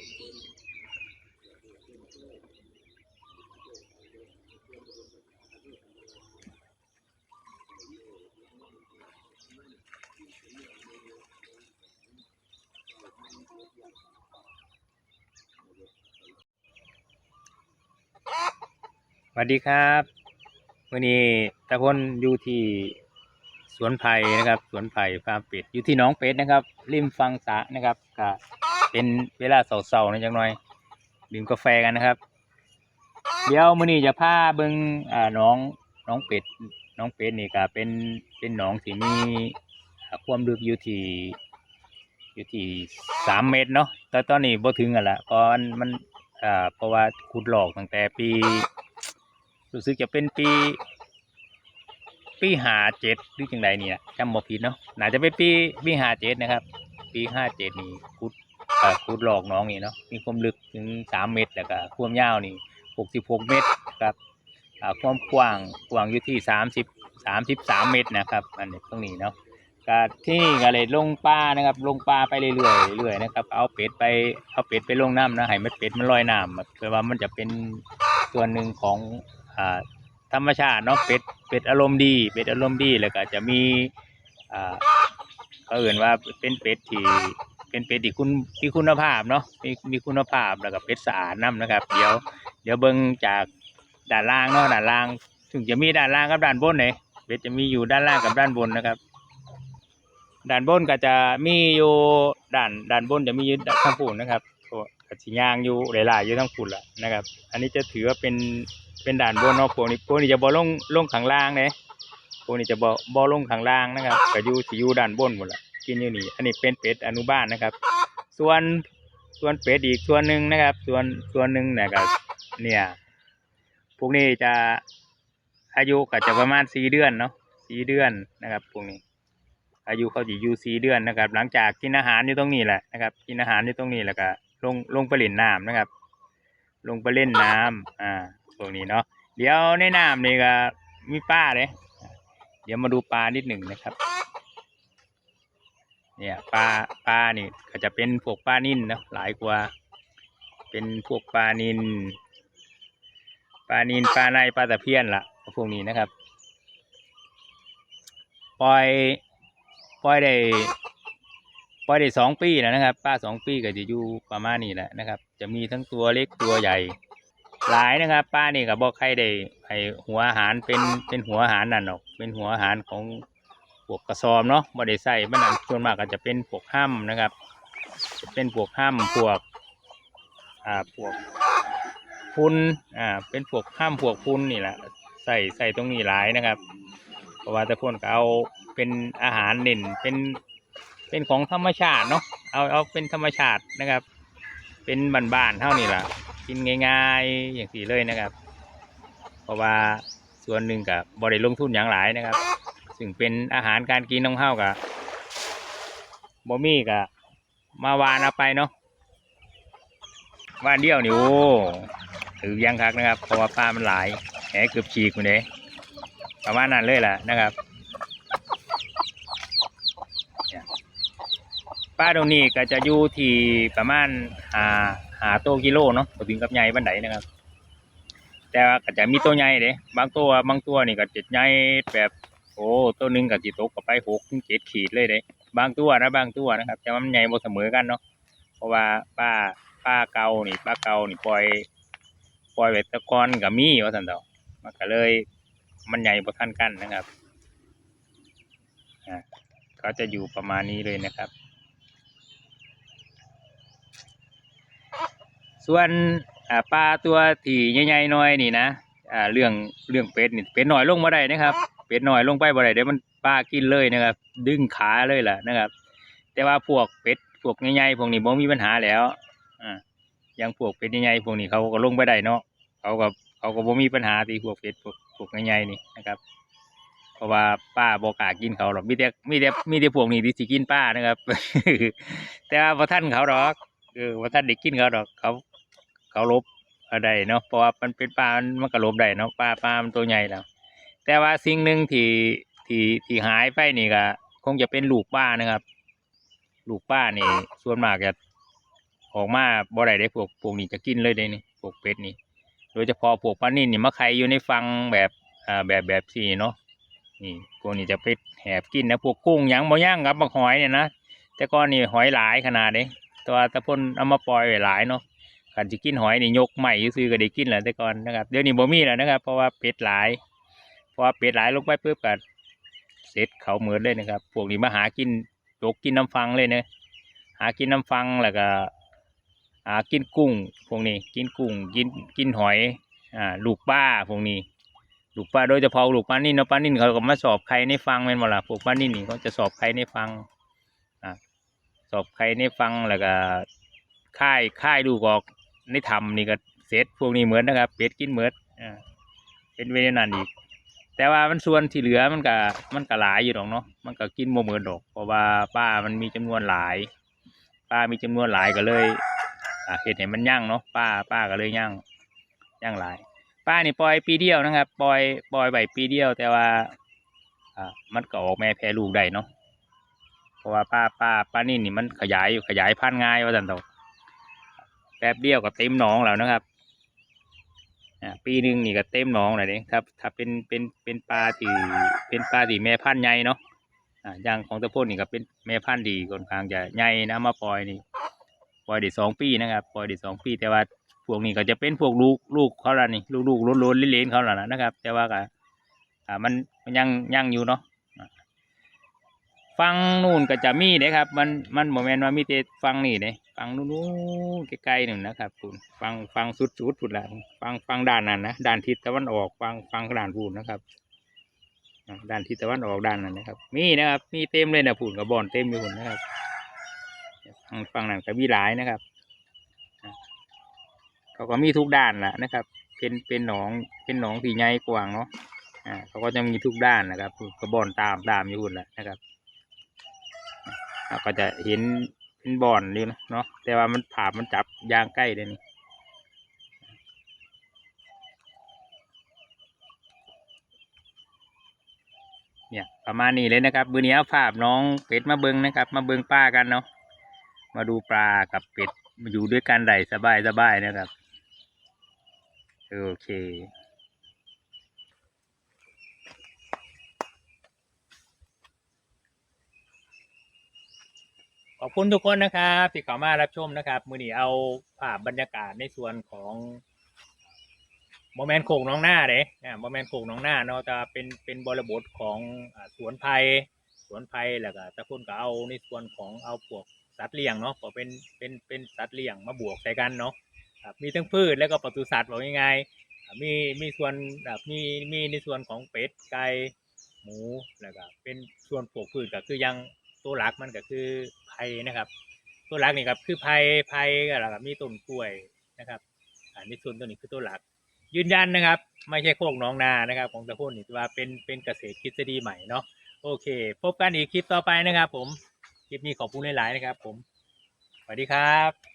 สวัสดีครับวันนี้ตะพนอยู่ที่สวนไผ่นะครับ สวนไผ่ฟาร์มเป็ดอยู่ที่น้องเป็ดนะครับ ริมฟังสะนะครับก็ เป็นเวลาเสาๆนะจังหน่อย ดื่มกาแฟกันนะครับ เดี๋ยวมื้อนี้จะพาเบิ่งอ่าน้องน้องเป็ดน้องเป็ดนี่ก็เป็นเป็นหนองที่มีความลึกอยู่ที่อยู่ที่สามเมตรเนาะแต่ตอนนี้บ่ถึงอะละเพราะมันมันอ่าเพราะว่าขุดหลอกตั้งแต่ปี รู้สึกจะเป็นปี ปีหาเจ็ดหรือจังใดเนี่ยจำบ่ผิดเนาะน่าจะเป็นปีปีหาเจ็ดนะครับ ปีห้าเจ็ดนี่ขุด ขุดหลอกน้องนี่เนาะมีความลึกถึงสามเมตรแล้วก็ความยาวนี่หกสิบหกเมตรครับอ่าความกว้างกว้างอยู่ที่สามสิบสามสิบสามเมตรนะครับอันนี้ตรงนี้เนาะก็ที่นี่ก็เลยลงปลานะครับ ลงปลาไปเรื่อยๆเรื่อยๆนะครับ เอาเป็ดไปเอาเป็ดไปลงน้ำนะให้มันเป็ดมันลอยน้ำเพื่อว่ามันจะเป็นส่วนหนึ่งของอ่าธรรมชาติเนาะเป็ดเป็ดอารมณ์ดี เป็ดอารมณ์ดีแล้วก็จะมีอ่าเขาเอื่นว่าเป็นเป็ดที่ เป็นเป็ดที่คุณมีคุณภาพเนาะมีมีคุณภาพแล้วก็เป็ดสะอาดน้ำนะครับ เดี๋ยวเดี๋ยวเบิ่งจากด้านล่างเนาะด้านล่าง ถึงจะมีด้านล่างกับด้านบนเลยเป็ดจะมีอยู่ด้านล่างกับด้านบนนะครับ ด้านบนก็จะมีอยู่ด้านด้านบนจะมีอยู่ด้านข้างปูนนะครับตัวกระชิยางอยู่หลายๆอยู่ทั้งปูนแหละนะครับ อันนี้จะถือว่าเป็นเป็นด่านบนเนาะพวกนี้พวกนี้จะบ่ลงลงข้างล่างเลยพวกนี้จะบ่บ่ลงข้างล่างนะครับก็อยู่สิอยู่ด้านบนหมดละ กินอยู่นี่ อันนี้เป็นเป็ดอนุบาลนะครับ ส่วนส่วนเป็ดอีกส่วนหนึ่งนะครับ ส่วนส่วนหนึ่งเนี่ยก็เนี่ยพวกนี้จะอายุก็จะประมาณสี่เดือนเนาะสี่เดือนนะครับพวกนี้ อายุเขาจะอยู่สี่เดือนนะครับ หลังจากกินอาหารอยู่ตรงนี้แหละนะครับ กินอาหารอยู่ตรงนี้แล้วก็ลงลงไปเล่นน้ำนะครับ ลงไปเล่นน้ำอ่าตรงนี้เนาะเดี๋ยวในน้ำนี่ก็มีปลาเลยเดี๋ยวมาดูปลานิดหนึ่งนะครับ เนี่ยปลาปลานี่ก็จะเป็นพวกปลานิ่นนะหลายกว่า เป็นพวกปลานินปลานินปลาในปลาตะเพียนละพวกนี้นะครับ ปล่อยปล่อยได้ปล่อยได้สองปีแล้วนะครับป้าสองปีก็จะอยู่ประมาณนี้แหละนะครับ จะมีทั้งตัวเล็กตัวใหญ่ หลายนะครับป้านี่ก็บอกใครได้ไอหัวอาหารเป็นเป็นหัวอาหารนั่นหรอก เป็นหัวอาหารของ วกกระสอบเนาะบ่ได้ใส่มันนั่นส่วนมากก็จะเป็นพวกห้ำนะครับ จะเป็นพวกห้ำพวกอ่าพวกพุนอ่าเป็นพวกห้ำพวกพุนนี่แหละใส่ใส่ตรงนี้หลายนะครับ เพราะว่าต่คนก็เอาเป็นอาหารเด่นเป็นเป็นของธรรมชาติเนาะเอาเอาเป็นธรรมชาตินะครับ เป็นบ้านๆเท่านี้แหละกินง่ายๆอย่างสี่เลยนะครับ เพราะว่าส่วนหนึ่งกับบริลงทุนอย่างหลายนะครับ ซึ่งเป็นอาหารการกินของเฮากับบมี่กับมาวานเอาไปเนาะวานเดียวนี่โอ้ถือยังคักนะครับเพราะว่าปลามันหลายแหเกือบฉีกคุณเด้ประมาณนั้นเลยแหละนะครับป้าตรงนี้ก็จะอยู่ที่ประมาณหาหาโตวกิโลเนาะก็ถึงกับใหญ่บันไดนะครับ แต่ว่าก็จะมีตัวใหญ่เด้บางตัวบางตัวนี่ก็จะใหญ่แบบ โอ้ตัวหนึ่งก็จิตกก็ไปหกถึงเจ็ดขีดเลยเด้บางตัวนะบางตัวนะครับแต่มันใหญ่บ่เสมอกันเนาะเพราะว่าป้าป้าเกานี่ป้าเกานี่ปล่อยปล่อยไว้แตะกอนกับมีว่าสันเดอมันก็เลย มันใหญ่ประทันกันนะครับอ่าก็จะอยู่ประมาณนี้เลยนะครับ ส่วนปลาตัวที่ใหญ่ๆหน้อยนี่นะอ่าเรื่องเรื่องเป็ดนี่เป็ดหน่อยลงมาได้นะครับ เป็ดหน่อยลงไปบ่ได้เดี๋ยวมันปลากินเลยนะครับ ดึงขาเลยล่ะนะครับ แต่ว่าพวกเป็ดพวกใหญ่ๆพวกนี้บ่มีปัญหาแล้วอ่าอยังพวกเป็ดใหญ่ๆพวกนี้เขาก็ลงไปได้เนาะเขาก็เขาก็บ่มีปัญหาที่พวกเป็ดพวกพวกใหญ่ๆนี่นะครับ เพราะว่าป้าบอกล้ากินเขาหรอกมีแต่มีแต่มีแต่พวกนี้ที่สิกินป้านะครับ แต่ว่าพอท่านเขาหรอกเออพอท่านได้กินเขาหรอกเขา เขาลบอะไรเนาะเพราะว่ามันเป็นปลามันมันก็ลบได้เนาะปลาปลามันตัวใหญ่แล้ว แต่ว่าสิ่งหนึ่งที่ที่ที่หายไปนี่ก็คงจะเป็นลูกป้านะครับ ลูกป้านี่ ส่วนมากจะออกมาบ่ได้ได้พวกพวกนี้จะกินเลยได้นี่พวกเป็ดนี่ โดยเฉพาะพวกปลานิ่นนี่มาไข่อยู่ในฟังแบบอ่าแบบแบบสี่เนาะนี่พวกนี้จะไปแหบกินนะพวกกุ้งหยังบ่ย่างกับบักหอยเนี่ยนะแต่ก่อนนี่หอยหลายขนาดนี้ตัวตะพนเอามาปล่อยไว้หลายเนาะขันจะกินหอยนี่ยกใหม่ซื้อก็ได้กินแหละแต่ก่อนนะครับเดี๋ยวนี้บ่มีแล้วนะครับ เพราะว่าเป็ดหลาย พราะว่าเป็ดหลายลงไปปุ๊บก็เสร็จเขาเหมือนเลยนะครับ พวกนี้มาหากินตกกินน้ำฟังเลยเนะหากินน้ำฟังแล้วก็หากินกุ้ง พวกนี้กินกุ้งกินกินหอยอ่าลูกป้าพวกนี้ลูกป้าโดยเฉพาะลูกป้านิ่นเนาะป้านิ่นเขาก็มาสอบใครในฟังเป็นหมดละพวกป้านิ่นนี่เขาจะสอบใครในฟังอ่าสอบใครในฟังแล้วก็ค่ายค่ายดูกอกในทำนี่ก็เสร็จพวกนี้เหมือนนะครับ เป็ดกินเหมือนอ่าเป็นเวรนันอีก แต่ว่ามันส่วนที่เหลือมันก็มันก็หลายอยู่ดอกเนาะมันก็กินโมเมือนดอกเพราะว่าป้ามันมีจำนวนหลาย ป้ามีจำนวนหลายก็เลยเห็ดเห็นมันย่างเนาะป้าป้าก็เลยย่างย่างหลาย ป้านี่ปล่อยปีเดียวนะครับ ปล่อยปล่อยใบปีเดียว แต่ว่าอ่ามันก็ออกแม่แพรลูกได้เนาะเพราะว่าป้าป้าป้านี่นี่มันขยายอยู่ขยายพันธุ์ง่ายว่าสันโตแป๊บเดียวก็เต็มหนองแล้วนะครับ ปีหนึ่งนี่ก็เต็มหนองเลยเด้ครับถ้าเป็นเป็นเป็นปลาที่เป็นปลาที่แม่พันธุ์ใหญ่เนาะอ่าย่างของตะโพนนี่ก็เป็นแม่พันธุ์ดีค่อนข้างจะใหญ่นะมาปล่อยนี่ปล่อยได้สองปีนะครับปล่อยได้สองปีแต่ว่าพวกนี้ก็จะเป็นพวกลูกลูกเขาละนี่ลูกลูกล้นล้นเล้นเขาละนะครับ แต่ว่าก็อ่ามันมันยังยังอยู่เนาะฟังนู่นก็จะมีเด้ครับ มันมันโมเมนต์ว่ามีแต่ฟังนี่เด้ ฟังนู่นๆใกล้ๆหนึ่งนะครับคุณฟังฟังสุดๆพุ่นละฟังฟังด้านนั้นนะด้านทิศตะวันออกฟังฟังด้านพูนนะครับอ่าด้านทิศตะวันออกด้านนั้นนะครับ มีนะครับ มีเต็มเลยนะพูนกับบอนเต็มอยู่พุ่นนะครับฝั่งฝั่งนั้นก็มีหลายนะครับเขาก็มีทุกด้านแหละนะครับ เป็นเป็นหนองเป็นหนองที่ใหญ่กว้างเนาะอ่าเขาก็จะมีทุกด้านนะครับกระบอนตามตามอยู่หุ่นแหละนะครับอะก็จะเห็น เป็นบ่อนอยู่เนาะแต่ว่ามันผ่ามันจับยางใกล้เลยนี่เนี่ยประมาณนี้เลยนะครับ มือนี้เอาภาพน้องเป็ดมาเบิงนะครับ มาเบิงป้ากันเนาะมาดูปลากับเป็ดมาอยู่ด้วยกันได้สบายสบายนะครับ โอเค ขอบคุณทุกคนนะครับที่เข้ามารับชมนะครับมือนี้เอาภาพบรรยากาศในส่วนของโมเมนต์โขงน้องหน้าเด้นะโมเมนต์โขงน้องหน้าเนาะจะเป็นเป็นบริบทของสวนไผ่สวนไผ่แล้วก็ตะคุณก็เอาในส่วนของเอาพวกสัตว์เลี้ยงเนาะก็เป็นเป็นเป็นสัตว์เลี้ยงมาบวกใส่กันเนาะครับมีทั้งพืชแล้วก็ปศุสัตว์บอกงไงอ่ามีมีส่วนแบบมีมีในส่วนของเป็ดไก่หมูแล้วก็เป็นส่วนพวกพืชก็คือยัง ตัวหลักมันก็คือไผ่นะครับ ตัวหลักนี่ครับคือไผ่ไผ่ก็แล้วก็มีต้นกล้วยนะครับอันนี้ส่วนตัวนี้คือตัวหลัก ยืนยันนะครับ ไม่ใช่โคกน้องนานะครับ ของตะพุ่นนี่ว่าเป็นเป็นเกษตรทฤษฎีใหม่เนาะโอเค พบกันอีกคลิปต่อไปนะครับ ผมคลิปนี้ขอบคุณหลายๆนะครับ ผมสวัสดีครับ